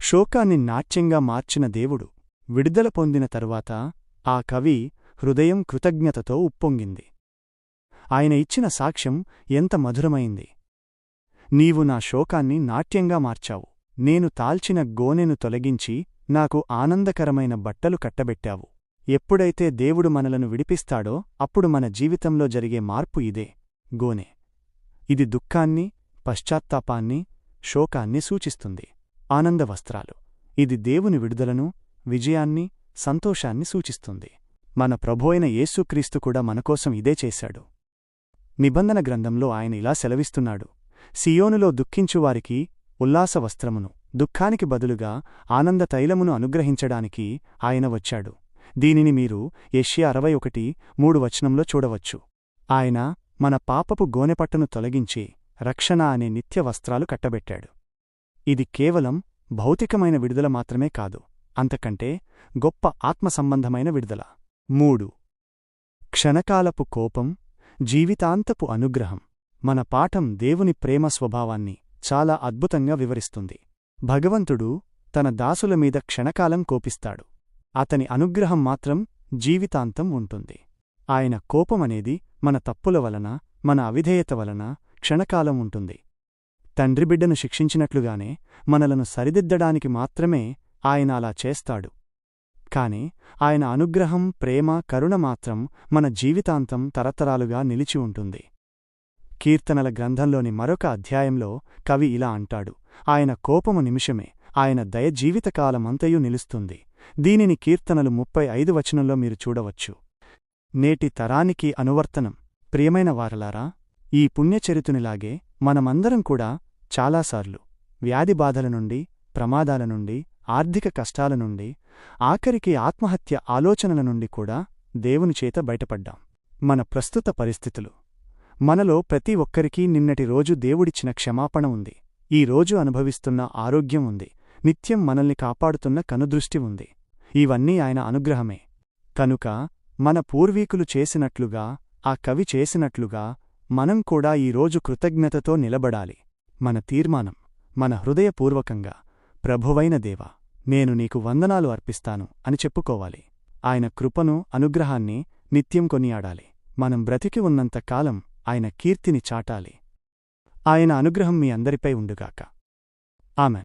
శోకాన్ని నాట్యంగా మార్చిన దేవుడు విడుదల పొందిన తరువాత ఆ కవి హృదయం కృతజ్ఞతతో ఉప్పొంగింది. ఆయన ఇచ్చిన సాక్ష్యం ఎంత మధురమైంది. నీవు నా శోకాన్ని నాట్యంగా మార్చావు. నేను తాల్చిన గోనెను తొలగించి నాకు ఆనందకరమైన బట్టలు కట్టబెట్టావు. ఎప్పుడైతే దేవుడు మనలను విడిపిస్తాడో అప్పుడు మన జీవితంలో జరిగే మార్పు ఇదే. గోనె. ఇది దుఃఖాన్ని పశ్చాత్తాపాన్ని శోకాన్ని సూచిస్తుంది. ఆనంద వస్త్రాలు. ఇది దేవుని విడుదలను విజయాన్ని సంతోషాన్ని సూచిస్తుంది. మన ప్రభోయిన యేసుక్రీస్తు కూడా మనకోసం ఇదే చేశాడు. నిబంధన గ్రంథంలో ఆయన ఇలా సెలవిస్తున్నాడు. సియోనులో దుఃఖించువారికి ఉల్లాస వస్త్రమును దుఃఖానికి బదులుగా ఆనంద తైలమును అనుగ్రహించడానికి ఆయన వచ్చాడు. దీనిని మీరు యెషయా అరవై ఒకటి మూడు వచనంలో చూడవచ్చు. ఆయన మన పాపపు గోనెపట్టును తొలగించి రక్షణ అనే నిత్య వస్త్రాలు కట్టబెట్టాడు. ఇది కేవలం భౌతికమైన విడుదల మాత్రమే కాదు అంతకంటే గొప్ప ఆత్మసంబంధమైన విడుదల. మూడు. క్షణకాలపు కోపం జీవితాంతపు అనుగ్రహం. మన పాఠం దేవుని ప్రేమ స్వభావాన్ని చాలా అద్భుతంగా వివరిస్తుంది. భగవంతుడు తన దాసుల మీద క్షణకాలం కోపిస్తాడు. అతని అనుగ్రహం మాత్రం జీవితాంతం ఉంటుంది. ఆయన కోపమనేది మన తప్పుల వలన మన అవిధేయత వలన క్షణకాలం ఉంటుంది. తండ్రి బిడ్డను శిక్షించినట్లుగానే మనలను సరిదిద్దడానికి మాత్రమే ఆయన అలా చేస్తాడు. కాని ఆయన అనుగ్రహం ప్రేమ కరుణ మాత్రం మన జీవితాంతం తరతరాలుగా నిలిచి ఉంటుంది. కీర్తనల గ్రంథంలోని మరొక అధ్యాయంలో కవి ఇలా అంటాడు ఆయన కోపము నిమిషమే ఆయన దయ జీవితకాలమంతయూ నిలుస్తుంది. దీనిని కీర్తనలు ముప్పై ఐదు వచనంలో మీరు చూడవచ్చు. నేటి తరానికి అనువర్తనం. ప్రియమైన వారలారా ఈ పుణ్యచరితునిలాగే మనమందరం కూడా చాలాసార్లు. వ్యాధి బాధల నుండి ప్రమాదాల నుండి ఆర్థిక కష్టాల నుండి ఆఖరికి ఆత్మహత్య ఆలోచనల నుండి కూడా దేవుని చేత బయటపడ్డాం. మన ప్రస్తుత పరిస్థితులు. మనలో ప్రతి ఒక్కరికీ నిన్నటి రోజు దేవుడిచ్చిన క్షమాపణ ఉంది. ఈ రోజు అనుభవిస్తున్న ఆరోగ్యం ఉంది. నిత్యం మనల్ని కాపాడుతున్న కనుదృష్టి ఉంది. ఇవన్నీ ఆయన అనుగ్రహమే. కనుక మన పూర్వీకులు చేసినట్లుగా ఆ కవి చేసినట్లుగా మనం కూడా ఈరోజు కృతజ్ఞతతో నిలబడాలి. మన తీర్మానం మన హృదయపూర్వకంగా ప్రభువైన దేవా నేను నీకు వందనాలు అర్పిస్తాను అని చెప్పుకోవాలి. ఆయన కృపను అనుగ్రహాన్ని నిత్యం కొనియాడాలి. మనం బ్రతికి ఉన్నంత కాలం ఆయన కీర్తిని చాటాలి. ఆయన అనుగ్రహం మీ అందరిపై ఉండుగాక. ఆమె